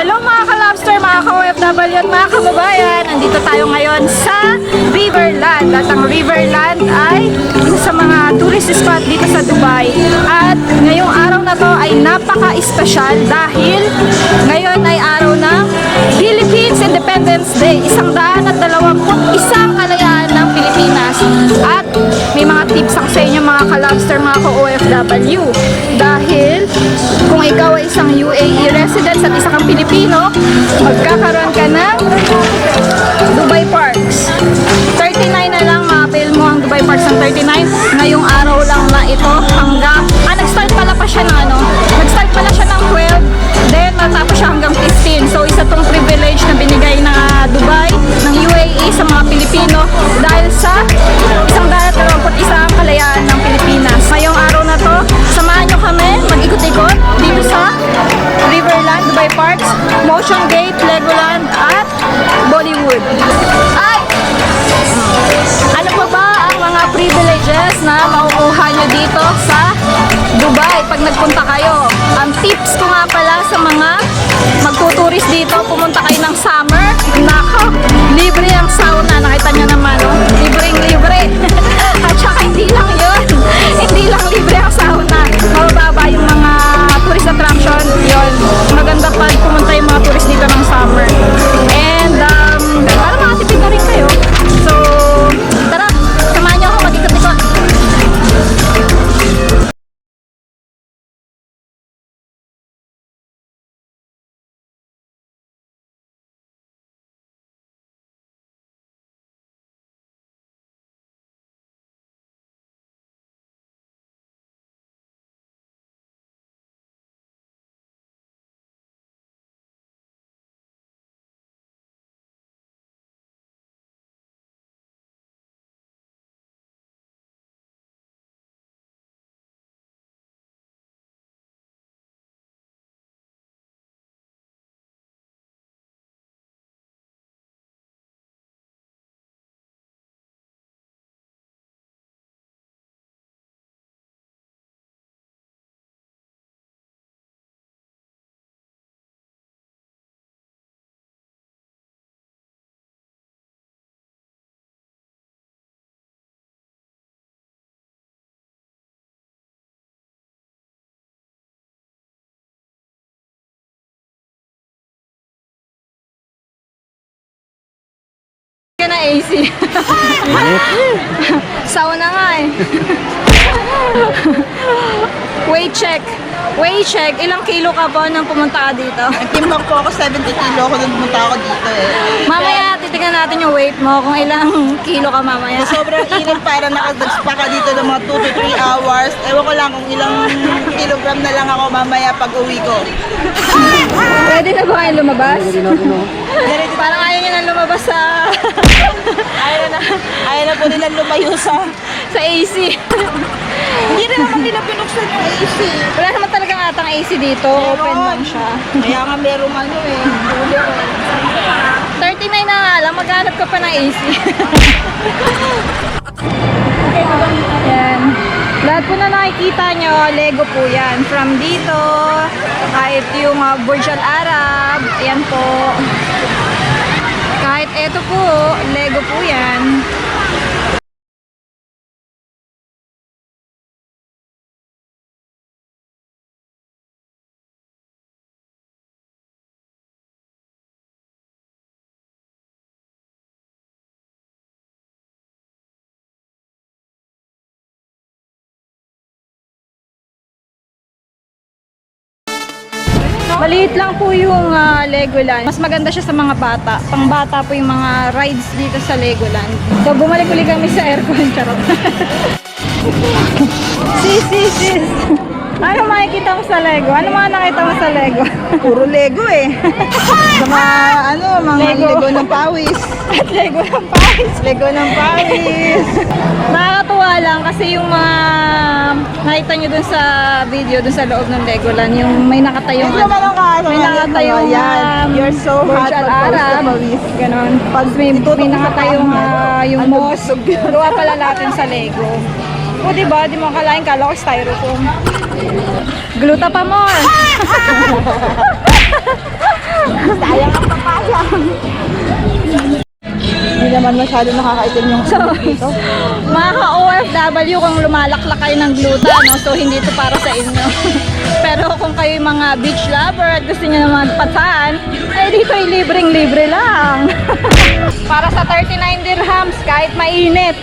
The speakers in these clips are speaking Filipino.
Hello mga ka-lobster, mga ka-OFW at mga kababayan. Nandito tayo ngayon sa Riverland. At ang Riverland ay isa sa mga tourist spot dito sa Dubai. At ngayong araw na to ay napaka-espesyal dahil ngayon ay araw ng Philippines Independence Day. Isang daan at dalawamput isang kalayaan ng Pilipinas. At may mga tips ako sa inyo mga ka-lobster, mga ka-OFW. Dahil kung ikaw ay isang UAE resident at isa kang Pilipino, magkakaroon ka ng Dubai Parks. 39 na lang ma-avail mo ang Dubai Parks ng 39. Ngayong araw lang na ito hanggang, ah nag-start pala pa siya ng ano, nag-start pala siya ng 12, then matapos siya hanggang 15. So isa tong privilege na binigay Dubai pag nagpunta kayo? Ang tips ko nga pala sa mga magtuturis dito, pumunta kayo ng summer. Nako, libre ang sauna. Nakita nyo naman, no? Libreng libre. At saka hindi lang yun. Hindi lang libre AC. Sauna nga eh. Weight check. Weight check. Ilang kilo ka po nang pumunta ka dito? Nagtimbang po ako 70 kilo ako nung pumunta ako dito eh. Mamaya titignan natin yung weight mo kung ilang kilo ka mamaya. Sobrang init para nakadagspa ka dito ng mga 2 to 3 hours. Ewan ko lang kung ilang kilogram na lang ako mamaya pag uwi ko. Pwede na ba kayo lumabas? Parang ayaw nyo na lumabas sa Ayaw na, ayaw na po nilang lumayo sa... sa AC. Hindi rin naman nila pinuksan yung AC. Wala naman talagang atang AC dito. Open lang siya. Kaya nga merong ano eh. ko eh. 39 na nga lang, maghanap ka pa ng AC. yan. Lahat po na nakikita nyo, Lego po yan. From dito, kahit yung uh, Burj Al Arab, ayan po. Kahit eto po, Lego po yan. Maliit lang po yung ah, Legoland. Mas maganda siya sa mga bata. Pang bata po yung mga rides dito sa Legoland. So bumalik ulit kami sa aircon. Charot. sis, sis, sis. Ano makikita mo sa Lego? Ano mga nakita mo sa Lego? Puro Lego eh. Sa mga ano, mga Lego. Lego, ng pawis. At Lego ng Paris. Lego ng pawis. Nakakatuwa lang kasi yung mga nakita nyo dun sa video, dun sa loob ng Legoland, yung may nakatayong Hindi naman ang kaano. may nakatayong yan. um, You're so Burj hot pawis na Arab, pawis. ganon. Pag may, may nakatayong ah, yung mosque, gawa pala natin sa Lego. O, diba? Di mo kalain, kala ko styrofoam. Gluta pa! Sayang ang papaya. Hindi naman masyado nakakaitim yung sarap dito. Mga OFW kung lumalaklak kayo ng gluta, no? so hindi ito para sa inyo. Pero kung kayo mga beach lover at gusto niyo naman pataan, eh dito ay libreng-libre lang. para sa 39 dirhams kahit mainit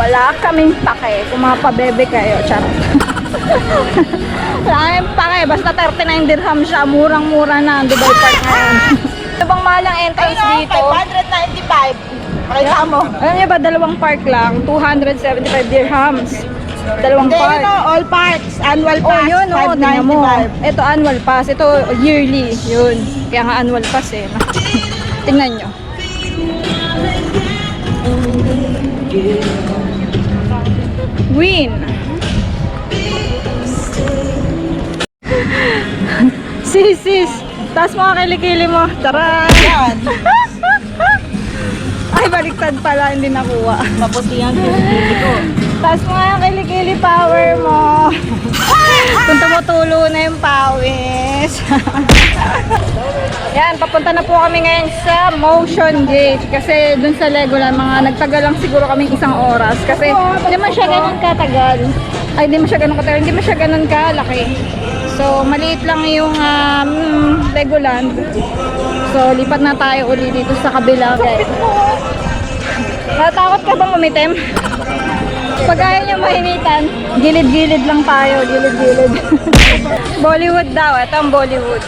wala kaming pake kung mga pabebe kayo. Charot. wala kaming pake, basta 39 dirhams siya, murang-mura na ang Dubai Park ngayon. Ano bang malang entrance dito? 595. Pakita mo. Alam niyo ba, dalawang park lang, 275 dirhams. Dalawang Hindi, park. all parks, annual Oh, pass, yun, oh, tingnan mo. 595. Ito annual pass, ito yearly, yun. Kaya nga annual pass eh. tingnan nyo. Win. sis, sis. Taas mo ang kilikili mo. Tara. Yan. Ay, baliktad pala, hindi nakuha. Maputi yan. Dito ko. Taas mo nga yung kilikili power mo. Kung tumutulo na yung pawis. Yan, papunta na po kami ngayon sa Motion Gate. Kasi dun sa Legoland, mga nagtagal lang siguro kami isang oras. Kasi hindi man siya ganun katagal. Ay, hindi man siya ganun katagal. Hindi man siya ganun kalaki. So, maliit lang yung um, Legoland. So, lipat na tayo uli dito sa kabila. guys. Natakot ka bang umitim? Pag ayaw niyo mahinitan, gilid-gilid lang tayo, gilid-gilid. Bollywood daw, ito ang Bollywood.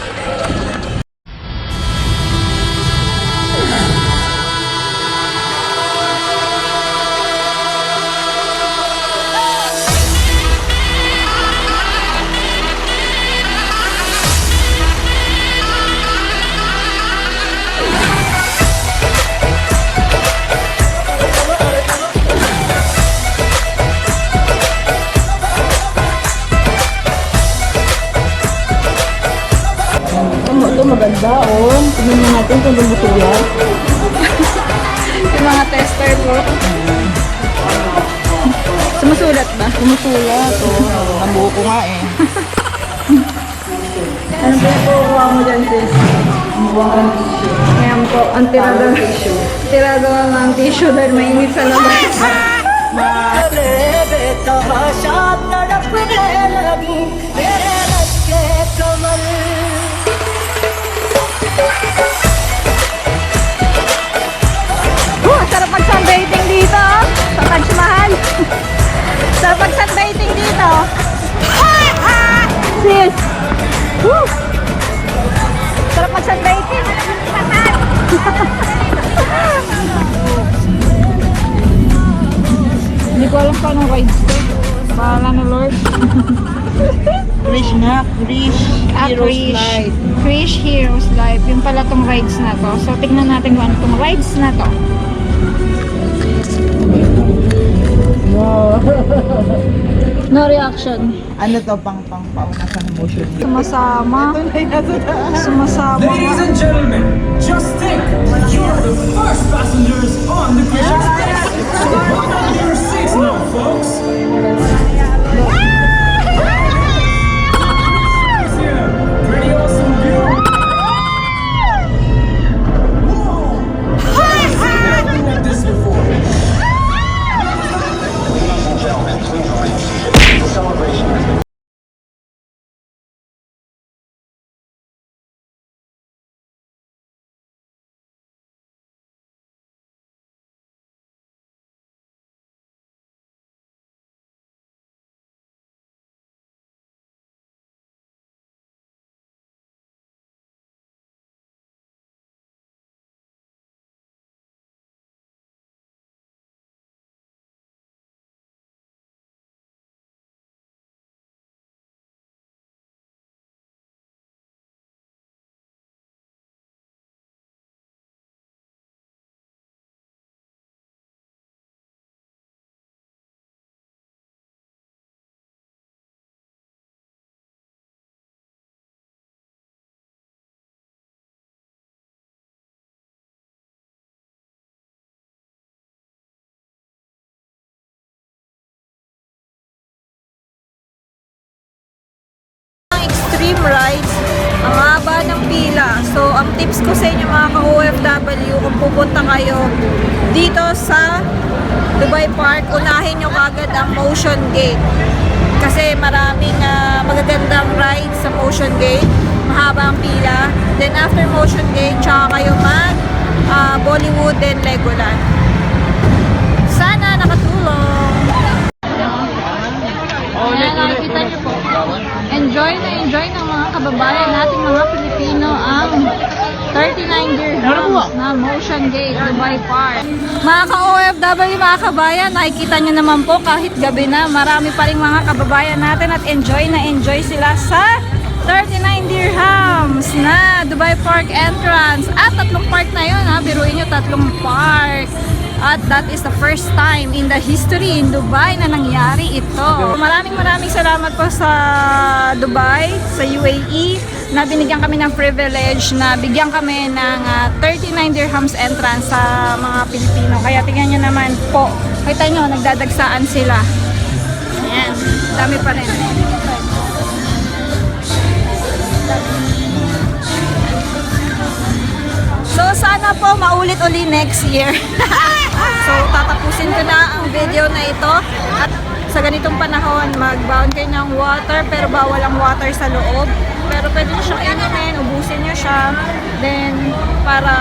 Maganda, oh. Tingnan natin kung lumuto yan. Yung mga tester po. Sumusulat ba? Sumusulat, oh. Nabuo ko nga eh. Ano ba yung kukuha mo dyan, sis? Ayan po, ang tirado. Tirado ng tissue dahil mainit sa labas. Oh, sarap mag-sunbathing dito. Sa Taj Mahal. sarap mag-sunbathing dito. Sis. Woo! Sarap mag-sunbathing. Hindi ko alam paano rides to. Bahala na Lord. Krish na, Krish. Ah, Heroes Krish. Light. Krish Heroes Life. Yung pala tong rides na to. So, tignan natin kung ano tong rides na to. Wow. No reaction. ano to, pang pang pauna sa emotion. Sumasama. Ito na yung nasa taas. Sumasama. Ladies and gentlemen, just think, you're the first passengers on the Christian Express. Hold on to your seats now, folks. Extreme rides, ang haba ng pila. So, ang tips ko sa inyo mga ka-OFW, kung pupunta kayo dito sa Dubai Park, unahin nyo kagad ang Motion Gate. Kasi maraming ah, magagandang rides sa Motion Gate. Mahaba ang pila. Then after Motion Gate, tsaka kayo mag ah, Bollywood and Legoland. Kababayan nating mga Pilipino ang 39 dirhams na Motion Gate, Dubai Park. Mga ka-OFW, mga kabayan, nakikita nyo naman po kahit gabi na, marami pa rin mga kababayan natin at enjoy na enjoy sila sa 39 dirhams na Dubai Park entrance. At tatlong park na yun ha, biruin nyo tatlong park. At that is the first time in the history in Dubai na nangyari ito. Maraming maraming salamat po sa Dubai, sa UAE, na binigyan kami ng privilege na bigyan kami ng ah, 39 dirhams entrance sa mga Pilipino. Kaya tingnan nyo naman po, kita nyo, nagdadagsaan sila. Ayan, dami pa rin. So sana po maulit uli next year. so tatapusin ko na ang video na ito. At sa ganitong panahon, mag-bound kayo ng water pero bawal ang water sa loob. Pero pwede nyo siyang inumin, ubusin nyo siya. Then, para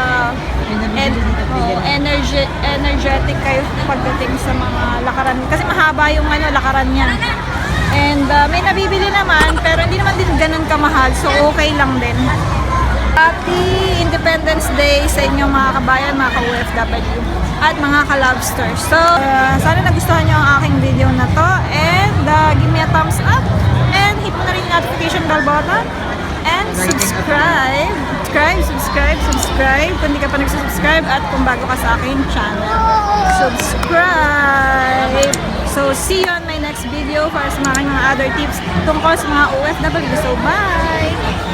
en- oh, energy, energetic kayo pagdating sa mga lakaran. Kasi mahaba yung ano, lakaran niya. And uh, may nabibili naman, pero hindi naman din ganun kamahal. So, okay lang din. Happy Independence Day sa inyo mga kabayan, mga ka-OFW at mga ka-lobster. So, uh, sana nagustuhan nyo ang aking video na to and uh, give me a thumbs up and hit mo na rin yung notification bell button and subscribe. Subscribe, subscribe, subscribe kung hindi ka pa nagsubscribe at kung bago ka sa aking channel. Subscribe! So, see you on my next video para sa mga, mga other tips tungkol sa mga OFW. So, bye!